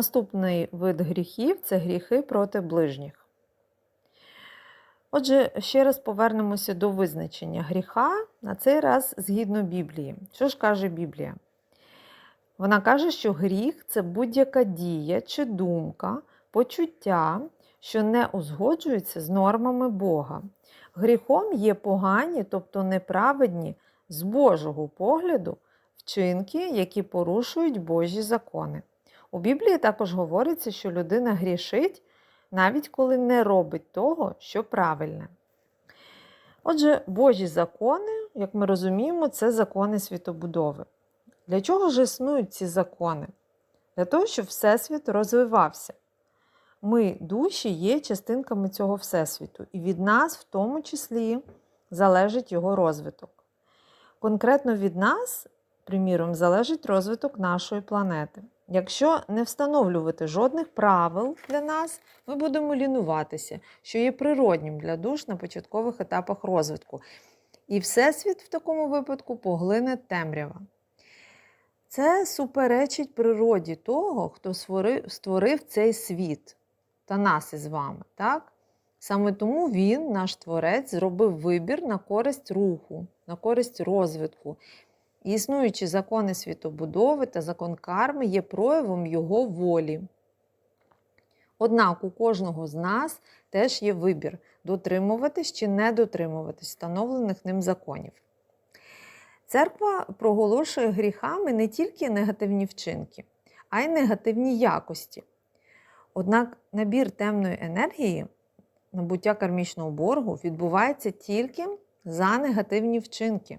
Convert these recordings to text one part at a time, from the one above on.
Наступний вид гріхів це гріхи проти ближніх. Отже, ще раз повернемося до визначення гріха, на цей раз згідно Біблії. Що ж каже Біблія? Вона каже, що гріх це будь-яка дія чи думка, почуття, що не узгоджується з нормами Бога. Гріхом є погані, тобто неправедні з Божого погляду вчинки, які порушують Божі закони. У Біблії також говориться, що людина грішить, навіть коли не робить того, що правильне. Отже, Божі закони, як ми розуміємо, це закони світобудови. Для чого ж існують ці закони? Для того, щоб Всесвіт розвивався. Ми, душі, є частинками цього Всесвіту, і від нас, в тому числі, залежить його розвиток. Конкретно від нас, приміром, залежить розвиток нашої планети. Якщо не встановлювати жодних правил для нас, ми будемо лінуватися, що є природнім для душ на початкових етапах розвитку. І Всесвіт в такому випадку поглине темрява. Це суперечить природі того, хто створив, цей світ та нас із вами. Так? Саме тому він, наш творець, зробив вибір на користь руху, на користь розвитку. Існуючі закони світобудови та закон карми є проявом його волі. Однак у кожного з нас теж є вибір дотримуватись чи не дотримуватись встановлених ним законів. Церква проголошує гріхами не тільки негативні вчинки, а й негативні якості. Однак набір темної енергії, набуття кармічного боргу відбувається тільки за негативні вчинки.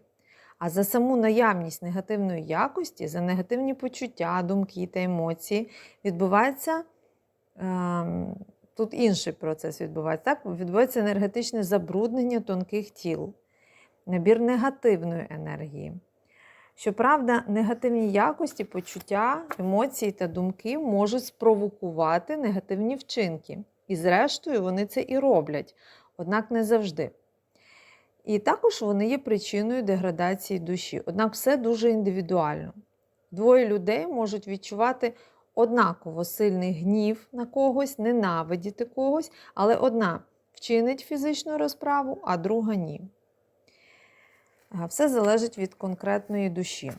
А за саму наявність негативної якості, за негативні почуття, думки та емоції відбувається е, тут інший процес відбувається. Так? Відбувається енергетичне забруднення тонких тіл, набір негативної енергії. Щоправда, негативні якості, почуття, емоції та думки можуть спровокувати негативні вчинки. І, зрештою, вони це і роблять, однак не завжди. І також вони є причиною деградації душі. Однак все дуже індивідуально. Двоє людей можуть відчувати однаково сильний гнів на когось, ненавидіти когось, але одна вчинить фізичну розправу, а друга ні. Все залежить від конкретної душі.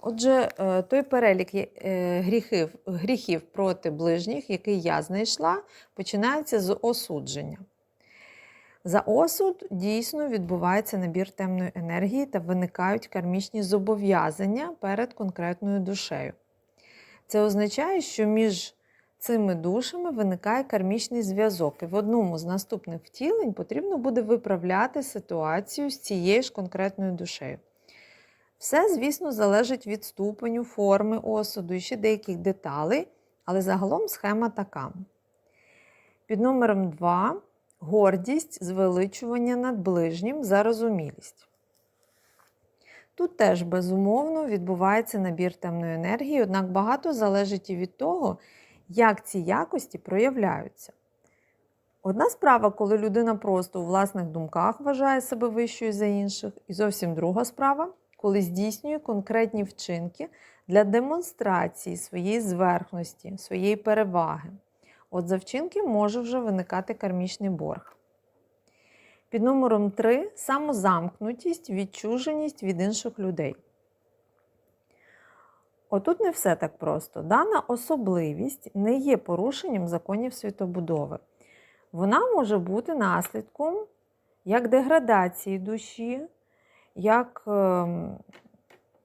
Отже, е, той перелік е, гріхів, гріхів проти ближніх, який я знайшла, починається з осудження. За осуд дійсно відбувається набір темної енергії та виникають кармічні зобов'язання перед конкретною душею. Це означає, що між цими душами виникає кармічний зв'язок, і в одному з наступних втілень потрібно буде виправляти ситуацію з цією ж конкретною душею. Все, звісно, залежить від ступеню, форми осуду і ще деяких деталей, але загалом схема така. Під номером 2 гордість, звеличування над ближнім, зарозумілість. Тут теж, безумовно, відбувається набір темної енергії, однак багато залежить і від того, як ці якості проявляються. Одна справа, коли людина просто у власних думках вважає себе вищою за інших, і зовсім друга справа, коли здійснює конкретні вчинки для демонстрації своєї зверхності, своєї переваги. От за вчинки може вже виникати кармічний борг. Під номером 3 самозамкнутість, відчуженість від інших людей. Отут не все так просто. Дана особливість не є порушенням законів світобудови. Вона може бути наслідком як деградації душі, як ем,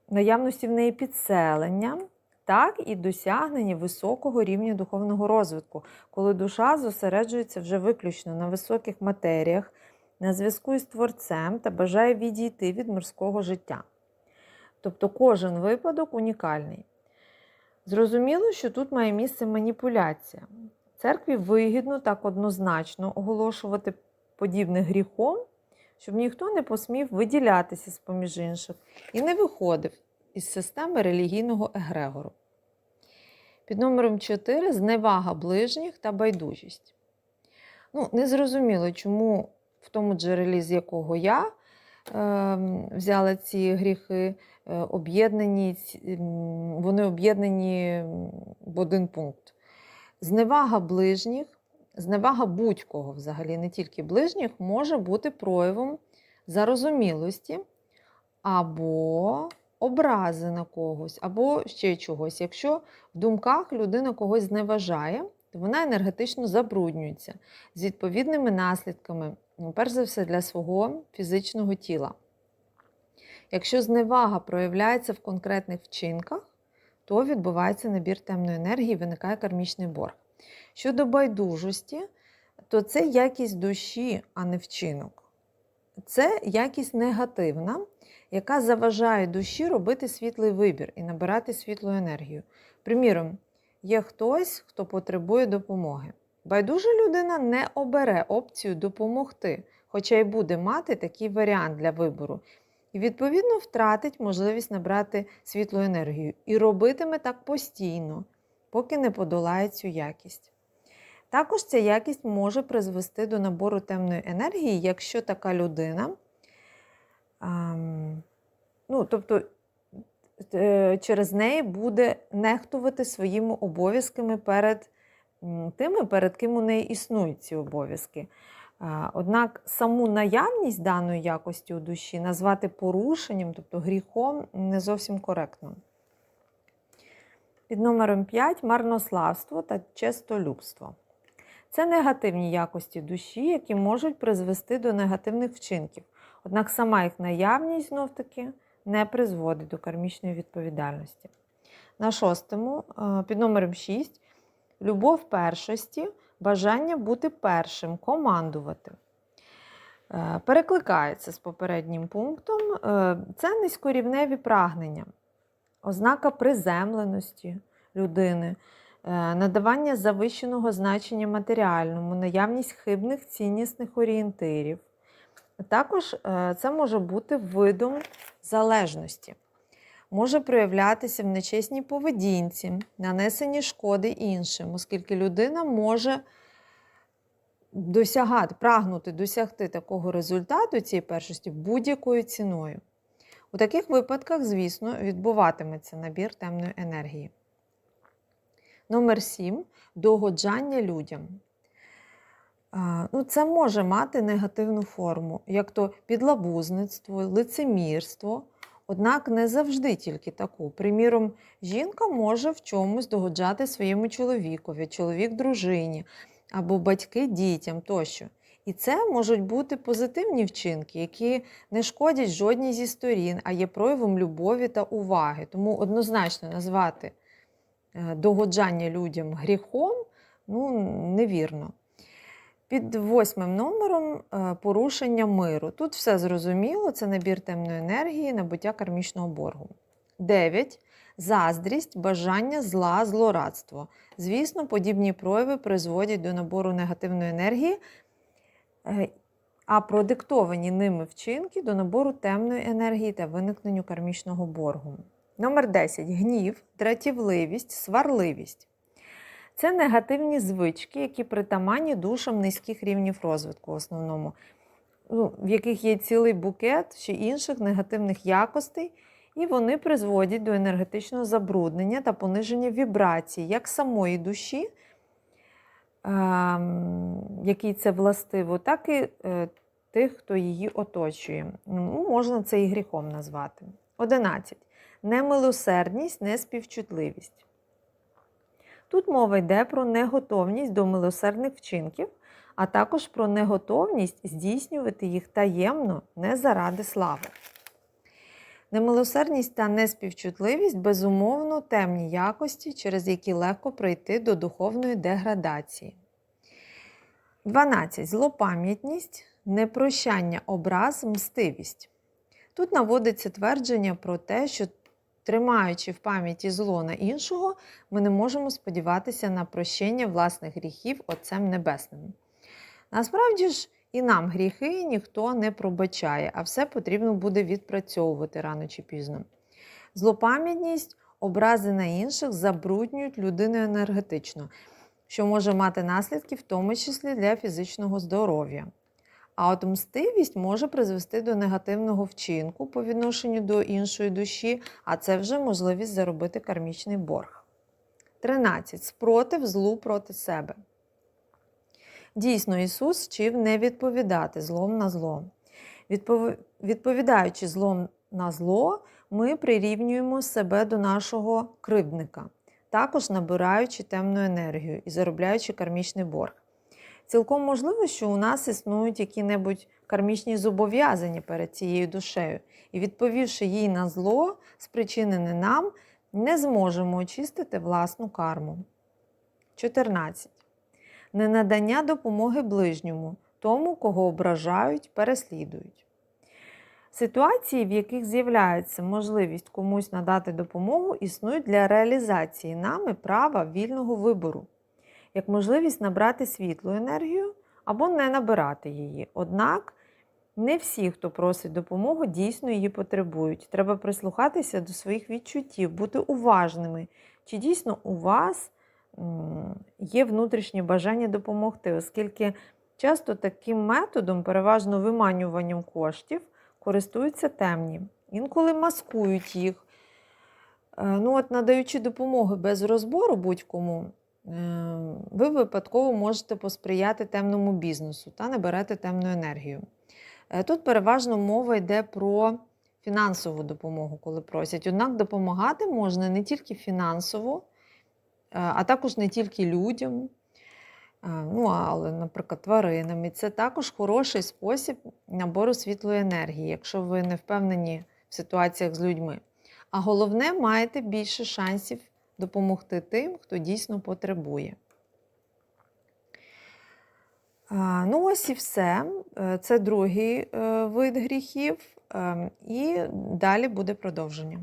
наявності в неї підселення, так і досягнення високого рівня духовного розвитку, коли душа зосереджується вже виключно на високих матеріях, на зв'язку із творцем та бажає відійти від мирського життя. Тобто кожен випадок унікальний. Зрозуміло, що тут має місце маніпуляція. Церкві вигідно так однозначно оголошувати подібне гріхом, щоб ніхто не посмів виділятися з поміж інших і не виходив із системи релігійного егрегору. Під номером 4 зневага ближніх та байдужість. Ну, Незрозуміло, чому в тому джерелі, з якого я е, взяла ці гріхи, е, об'єднані, ць- вони об'єднані в один пункт. Зневага ближніх, зневага будь-кого взагалі, не тільки ближніх, може бути проявом зарозумілості або образи на когось, або ще чогось. Якщо в думках людина когось зневажає, то вона енергетично забруднюється з відповідними наслідками, ну, перш за все, для свого фізичного тіла. Якщо зневага проявляється в конкретних вчинках, то відбувається набір темної енергії виникає кармічний борг. Щодо байдужості, то це якість душі, а не вчинок. Це якість негативна, яка заважає душі робити світлий вибір і набирати світлу енергію. Приміром, є хтось, хто потребує допомоги. Байдужа людина не обере опцію допомогти, хоча й буде мати такий варіант для вибору. І, відповідно, втратить можливість набрати світлу енергію і робитиме так постійно, поки не подолає цю якість. Також ця якість може призвести до набору темної енергії, якщо така людина, ну, тобто е, через неї буде нехтувати своїми обов'язками перед тими, перед ким у неї існують ці обов'язки. Однак саму наявність даної якості у душі назвати порушенням, тобто гріхом, не зовсім коректно. Під номером 5 марнославство та честолюбство. Це негативні якості душі, які можуть призвести до негативних вчинків. Однак сама їх наявність знов-таки не призводить до кармічної відповідальності. На шостому, е, під номером 6, любов першості, бажання бути першим, командувати. Е, Перекликається з попереднім пунктом. Е, Це низькорівневі прагнення, ознака приземленості людини, надавання завищеного значення матеріальному, наявність хибних ціннісних орієнтирів. Також е, це може бути видом залежності, може проявлятися в нечесній поведінці, нанесенні шкоди іншим, оскільки людина може досягати, прагнути досягти такого результату цієї першості будь-якою ціною. У таких випадках, звісно, відбуватиметься набір темної енергії. Номер 7 догоджання людям. Ну, це може мати негативну форму, як то підлабузництво, лицемірство, однак не завжди тільки таку. Приміром, жінка може в чомусь догоджати своєму чоловікові, чоловік дружині або батьки дітям тощо. І це можуть бути позитивні вчинки, які не шкодять жодній зі сторін, а є проявом любові та уваги. Тому однозначно назвати е, догоджання людям гріхом ну, невірно. Під восьмим номером е, порушення миру. Тут все зрозуміло, це набір темної енергії, набуття кармічного боргу. 9. Заздрість, бажання зла, злорадство. Звісно, подібні прояви призводять до набору негативної енергії, е, а продиктовані ними вчинки до набору темної енергії та виникненню кармічного боргу. Номер 10. Гнів, дратівливість, сварливість. Це негативні звички, які притаманні душам низьких рівнів розвитку, в основному, ну, в яких є цілий букет ще інших негативних якостей, і вони призводять до енергетичного забруднення та пониження вібрацій як самої душі, ем, якій це властиво, так і е, тих, хто її оточує. Ну, можна це і гріхом назвати. 11. Немилосердність, неспівчутливість. Тут мова йде про неготовність до милосердних вчинків, а також про неготовність здійснювати їх таємно, не заради слави. Немилосердність та неспівчутливість безумовно темні якості, через які легко прийти до духовної деградації. 12. Злопам'ятність, непрощання образ, мстивість. Тут наводиться твердження про те, що тримаючи в пам'яті зло на іншого, ми не можемо сподіватися на прощення власних гріхів Отцем Небесним. Насправді ж, і нам гріхи ніхто не пробачає, а все потрібно буде відпрацьовувати рано чи пізно. Злопам'ятність, образи на інших забруднюють людину енергетично, що може мати наслідки, в тому числі для фізичного здоров'я. А от мстивість може призвести до негативного вчинку по відношенню до іншої душі, а це вже можливість заробити кармічний борг. 13. Спротив злу проти себе. Дійсно, Ісус вчив не відповідати злом на зло. Відповідаючи злом на зло, ми прирівнюємо себе до нашого кривдника, також набираючи темну енергію і заробляючи кармічний борг. Цілком можливо, що у нас існують які-небудь кармічні зобов'язання перед цією душею, і відповівши їй на зло, спричинене нам, не зможемо очистити власну карму. 14. Ненадання допомоги ближньому, тому, кого ображають, переслідують. Ситуації, в яких з'являється можливість комусь надати допомогу, існують для реалізації нами права вільного вибору, як можливість набрати світлу енергію або не набирати її. Однак не всі, хто просить допомогу, дійсно її потребують. Треба прислухатися до своїх відчуттів, бути уважними, чи дійсно у вас є внутрішнє бажання допомогти, оскільки часто таким методом, переважно виманюванням коштів, користуються темні. Інколи маскують їх. Е, Ну, от, надаючи допомоги без розбору будь-кому, ви випадково можете посприяти темному бізнесу та наберете темну енергію. Е, Тут переважно мова йде про фінансову допомогу, коли просять. Однак допомагати можна не тільки фінансово, е, а також не тільки людям, е, ну, але, наприклад, тваринам. І це також хороший спосіб набору світлої енергії, якщо ви не впевнені в ситуаціях з людьми. А головне, маєте більше шансів допомогти тим, хто дійсно потребує. Ну, ось і все. Е, Це другий е, вид гріхів. Ем, І далі буде продовження.